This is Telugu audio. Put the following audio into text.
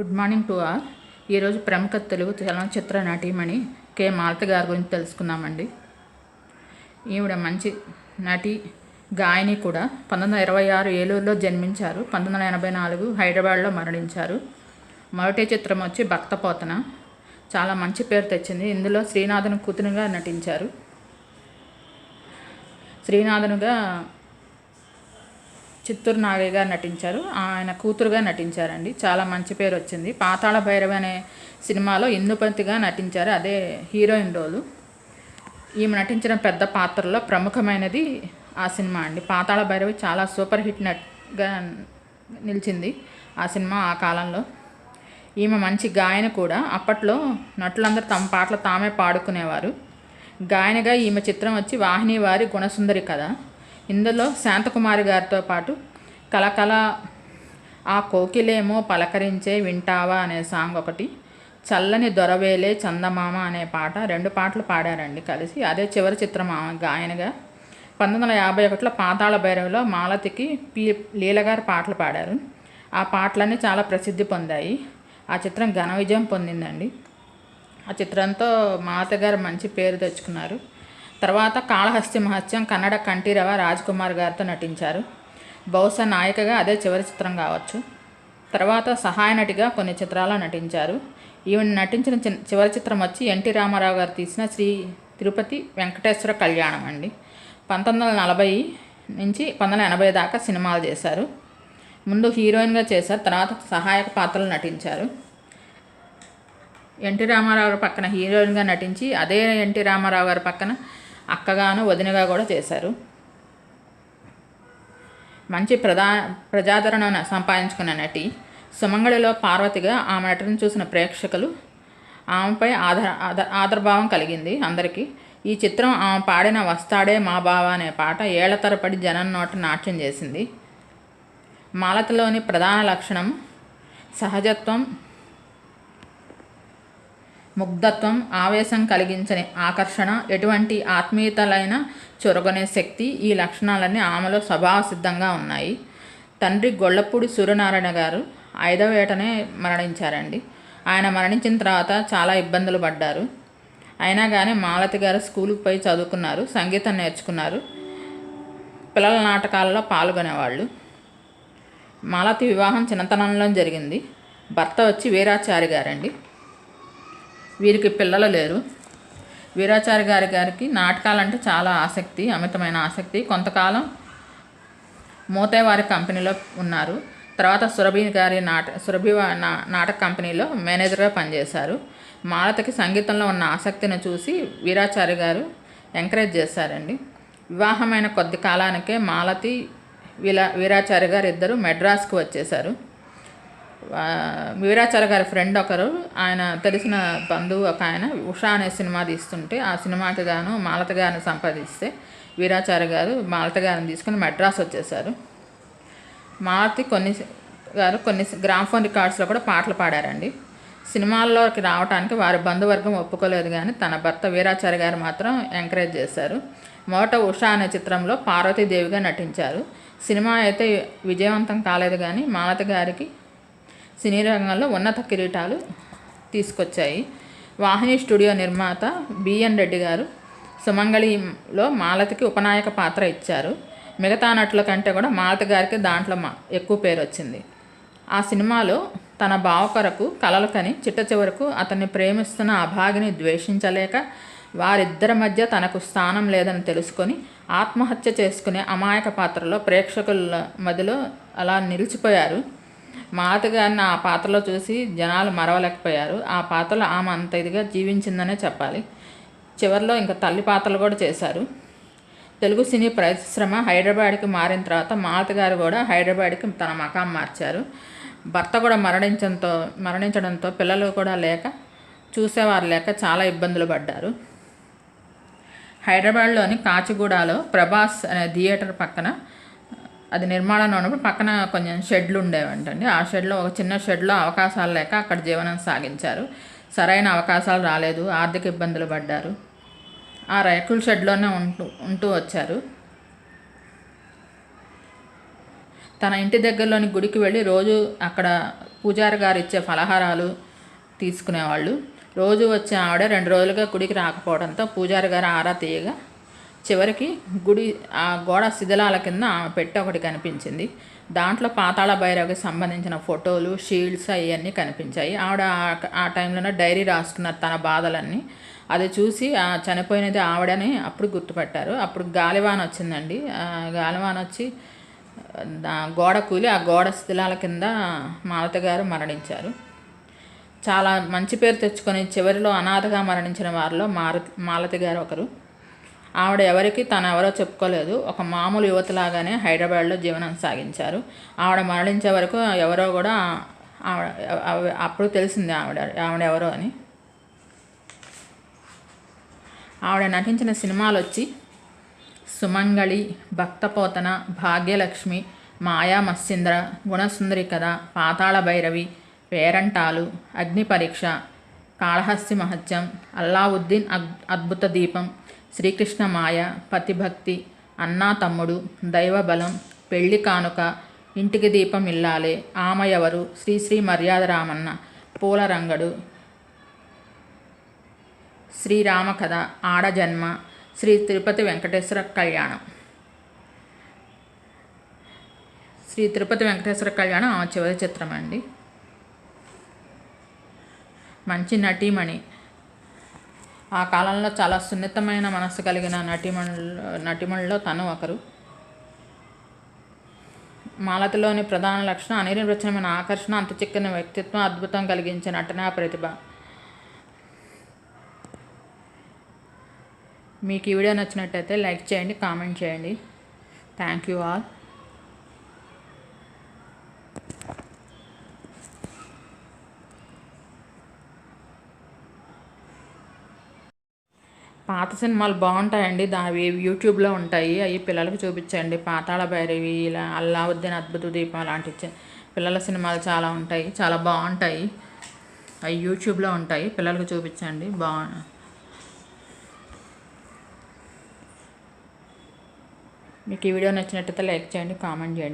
గుడ్ మార్నింగ్ టు ఆల్ ఈరోజు ప్రముఖ తెలుగు చలనచిత్ర నటీమణి కె. మాలత గారి గురించి తెలుసుకుందామండి. ఈవిడ మంచి నటి గాయని కూడా పంతొమ్మిది వందల ఇరవై ఆరు ఏలూరులో జన్మించారు. పంతొమ్మిది వందల ఎనభై నాలుగు హైదరాబాద్లో మరణించారు. మొదటి చిత్రం వచ్చి భక్తపోతన. చాలా మంచి పేరు తెచ్చింది. ఇందులో శ్రీనాథన్ కూతురుగా నటించారు. శ్రీనాథనుగా చిత్తూరు నాగయ్య గారు నటించారు. ఆయన కూతురుగా నటించారండి. చాలా మంచి పేరు వచ్చింది. పాతాళ భైరవి అనే సినిమాలో ఇందుపతిగా నటించారు. అదే హీరోయిన్ రోలు. ఈమె నటించిన పెద్ద పాత్రలో ప్రముఖమైనది ఆ సినిమా అండి. పాతాళ భైరవి చాలా సూపర్ హిట్ నట్గా నిలిచింది ఆ సినిమా ఆ కాలంలో. ఈమె మంచి గాయన కూడా అప్పట్లో నటులందరూ తమ పాటలు తామే పాడుకునేవారు. గాయనగా ఈమె చిత్రం వచ్చి వాహిని వారి గుణసుందరి కథ. ఇందులో శాంతకుమారి గారితో పాటు కలకల ఆ కోకిలేమో పలకరించే వింటావా అనే సాంగ్ ఒకటి చల్లని దొరవేలే చందమామ అనే పాట రెండు పాటలు పాడారండి కలిసి. అదే చివరి చిత్రం ఆమె గాయనగా. పంతొమ్మిది వందల యాభై ఒకటిలో పాతాళ భైరవిలో మాలతికి పి లీలగారు పాటలు పాడారు. ఆ పాటలన్నీ చాలా ప్రసిద్ధి పొందాయి. ఆ చిత్రం ఘన విజయం పొందిందండి. ఆ చిత్రంతో మాత గారు మంచి పేరు తెచ్చుకున్నారు. తర్వాత కాళహస్తి మహత్యం కన్నడ కంఠీరవ రాజ్కుమార్ గారితో నటించారు. బహుశా నాయికగా అదే చివరి చిత్రం కావచ్చు. తర్వాత సహాయ నటిగా కొన్ని చిత్రాల్లో నటించారు. ఈవెన్ నటించిన చి- చివరి చిత్రం వచ్చి ఎన్టీ రామారావు గారు తీసిన శ్రీ తిరుపతి వెంకటేశ్వర కళ్యాణం అండి. పంతొమ్మిది వందల నలభై నుంచి పంతొమ్మిది వందల ఎనభై దాకా సినిమాలు చేశారు. ముందు హీరోయిన్గా చేశారు తర్వాత సహాయక పాత్రలు నటించారు. ఎన్టీ రామారావు గారి పక్కన హీరోయిన్గా నటించి అదే ఎన్టీ రామారావు గారి పక్కన అక్కగాను వదినగా కూడా చేశారు. మంచి ప్రధా ప్రజాదరణ సంపాదించుకున్న నటి సుమంగళిలో పార్వతిగా ఆమె నటన చూసిన ప్రేక్షకులు ఆమెపై ఆధార ఆదర్భావం కలిగింది అందరికీ. ఈ చిత్రం ఆమె పాడిన వస్తాడే మా బావ అనే పాట ఏళ్ళ తరపడి జనం నోట నాట్యం చేసింది. మాలతలోని ప్రధాన లక్షణం సహజత్వం ముగ్ధత్వం ఆవేశం కలిగించని ఆకర్షణ ఎటువంటి ఆత్మీయతలైన చొరగనే శక్తి ఈ లక్షణాలన్నీ ఆమెలో స్వభావ సిద్ధంగా ఉన్నాయి. తండ్రి గొల్లపూడి సూర్యనారాయణ గారు ఐదవ ఏటనే మరణించారండి. ఆయన మరణించిన తర్వాత చాలా ఇబ్బందులు పడ్డారు. అయినా కానీ మాలతి గారు స్కూల్కి పోయి చదువుకున్నారు సంగీతం నేర్చుకున్నారు. పిల్లల నాటకాలలో పాల్గొనేవాళ్ళు. మాలతి వివాహం చిన్నతనంలో జరిగింది. భర్త వచ్చి వీరాచారి గారండి. వీరికి పిల్లలు లేరు. వీరాచారి గారి గారికి నాటకాలంటే చాలా ఆసక్తి అమితమైన ఆసక్తి. కొంతకాలం మూతేవారి కంపెనీలో ఉన్నారు. తర్వాత సురభి గారి నాట సురభి నా నాటక కంపెనీలో మేనేజర్గా పనిచేశారు. మాలతకి సంగీతంలో ఉన్న ఆసక్తిని చూసి వీరాచారి గారు ఎంకరేజ్ చేశారండి. వివాహమైన కొద్ది కాలానికే మాలతి వీలా వీరాచారి గారు ఇద్దరు మెడ్రాస్కు వచ్చేశారు. వీరాచార్య గారి ఫ్రెండ్ ఒకరు ఆయన తెలిసిన బంధువు ఒక ఆయన ఉషా అనే సినిమా తీస్తుంటే ఆ సినిమాకి గాను మాలత గారిని సంపాదిస్తే వీరాచార్య గారు మాలత గారిని తీసుకుని మెడ్రాస్ వచ్చేసారు. మాలతి కొన్ని గారు కొన్ని గ్రామ్ఫోన్ రికార్డ్స్లో కూడా పాటలు పాడారండి. సినిమాల్లోకి రావడానికి వారి బంధువర్గం ఒప్పుకోలేదు కానీ తన భర్త వీరాచార్య గారు మాత్రం ఎంకరేజ్ చేశారు. మొదట ఉషా అనే చిత్రంలో పార్వతీదేవిగా నటించారు. సినిమా అయితే విజయవంతం కాలేదు కానీ మాలతి గారికి సినీ రంగంలో ఉన్నత కిరీటాలు తీసుకొచ్చాయి. వాహిని స్టూడియో నిర్మాత బిఎన్ రెడ్డి గారు సుమంగళిలో మాలతికి ఉపనాయక పాత్ర ఇచ్చారు. మిగతా నటుల కంటే కూడా మాలతి గారికి దాంట్లో మా ఎక్కువ పేరు వచ్చింది. ఆ సినిమాలో తన బావ కొరకు కలలు కని చిట్ట చివరకు అతన్ని ప్రేమిస్తున్న అభాగిని ద్వేషించలేక వారిద్దరి మధ్య తనకు స్థానం లేదని తెలుసుకొని ఆత్మహత్య చేసుకునే అమాయక పాత్రలో ప్రేక్షకుల మధ్యలో అలా నిలిచిపోయారు. మా గారిని ఆ పాత్రలో చూసి జనాలు మరవలేకపోయారు. ఆ పాత్రలో ఆమె అంత ఇదిగా జీవించిందనే చెప్పాలి. చివరిలో ఇంకా తల్లి పాత్రలు కూడా చేశారు. తెలుగు సినీ పరిశ్రమ హైదరాబాద్కి మారిన తర్వాత మాలతి గారు కూడా హైదరాబాద్కి తన మకాం మార్చారు. భర్త కూడా మరణించడంతో మరణించడంతో పిల్లలు కూడా లేక చూసేవారు లేక చాలా ఇబ్బందులు పడ్డారు. హైదరాబాద్లోని కాచిగూడలో ప్రభాస్ అనే థియేటర్ పక్కన అది నిర్మాణంలో ఉన్నప్పుడు పక్కన కొంచెం షెడ్లు ఉండేవంటండి. ఆ షెడ్లో ఒక చిన్న షెడ్లో అవకాశాలు లేక అక్కడ జీవనం సాగించారు. సరైన అవకాశాలు రాలేదు. ఆర్థిక ఇబ్బందులు పడ్డారు. ఆ రైకుల షెడ్లోనే ఉంటూ ఉంటూ వచ్చారు. తన ఇంటి దగ్గరలోని గుడికి వెళ్ళి రోజు అక్కడ పూజారి గారు ఇచ్చే ఫలహారాలు తీసుకునేవాళ్ళు. రోజు వచ్చే ఆవిడ రెండు రోజులుగా గుడికి రాకపోవడంతో పూజారి గారు ఆరా తీయగా చివరికి గుడి ఆ గోడ శిథిలాల కింద ఆమె పెట్టె ఒకటి కనిపించింది. దాంట్లో పాతాళ భైరవికి సంబంధించిన ఫోటోలు షీల్డ్స్ అవన్నీ కనిపించాయి. ఆవిడ ఆ- టైంలోనే డైరీ రాసుకున్నారు తన బాధలన్నీ అది చూసి ఆ చనిపోయినది ఆవిడని అప్పుడు గుర్తుపట్టారు. అప్పుడు గాలివాన వచ్చిందండి. ఆ గాలివాన వచ్చి గోడ కూలి ఆ గోడ శిథిలాల కింద మాలతి గారు మరణించారు. చాలా మంచి పేరు తెచ్చుకొని చివరిలో అనాథగా మరణించిన వారిలో మారుతి మాలతి గారు ఒకరు. ఆవిడ ఎవరికి తను ఎవరో చెప్పుకోలేదు. ఒక మామూలు యువతలాగానే హైదరాబాద్లో జీవనం సాగించారు. ఆవిడ మరణించే వరకు ఎవరో కూడా ఆవిడ అప్పుడు తెలిసింది ఆవిడ ఆవిడ ఎవరో అని. ఆవిడ నటించిన సినిమాలు వచ్చి సుమంగళి భక్తపోతన భాగ్యలక్ష్మి మాయా మత్స్యంద్ర గుణసుందరి కథ పాతాళ భైరవి పేరంటాలు అగ్ని పరీక్ష కాళహస్తి మహత్యం అల్లావుద్దీన్ అద్ అద్భుత దీపం శ్రీకృష్ణ మాయ పతిభక్తి అన్నా తమ్ముడు దైవబలం పెళ్ళి కానుక ఇంటికి దీపం ఇల్లాలే ఆమె ఎవరు శ్రీశ్రీ మర్యాద రామన్న పూల రంగడు శ్రీరామ కథ ఆడజన్మ శ్రీ తిరుపతి వెంకటేశ్వర కళ్యాణం. శ్రీ తిరుపతి వెంకటేశ్వర కళ్యాణం ఆమె చివరి చిత్రం అండి మంచి నటీమణి. ఆ కాలంలో చాలా సున్నితమైన మనస్సు కలిగిన నటీమణులు నటిమణుల్లో తను ఒకరు. మాలతిలోని ప్రధాన లక్షణం అనిర్వచనమైన ఆకర్షణ అంత చిక్కని వ్యక్తిత్వం అద్భుతం కలిగించే నటనా ప్రతిభ. మీకు ఈ వీడియో నచ్చినట్టయితే లైక్ చేయండి కామెంట్ చేయండి. థ్యాంక్ యూ ఆల్ పాత సినిమాలు బాగుంటాయండి. దావి యూట్యూబ్లో ఉంటాయి. అవి పిల్లలకు చూపించండి. పాతాళ భైరవి ఇలా అల్లావుద్దీన్ అద్భుత దీపం లాంటి పిల్లల సినిమాలు చాలా ఉంటాయి. చాలా బాగుంటాయి. అవి యూట్యూబ్లో ఉంటాయి. పిల్లలకు చూపించండి. బాగు మీకు ఈ వీడియో నచ్చినట్టయితే లైక్ చేయండి కామెంట్ చేయండి.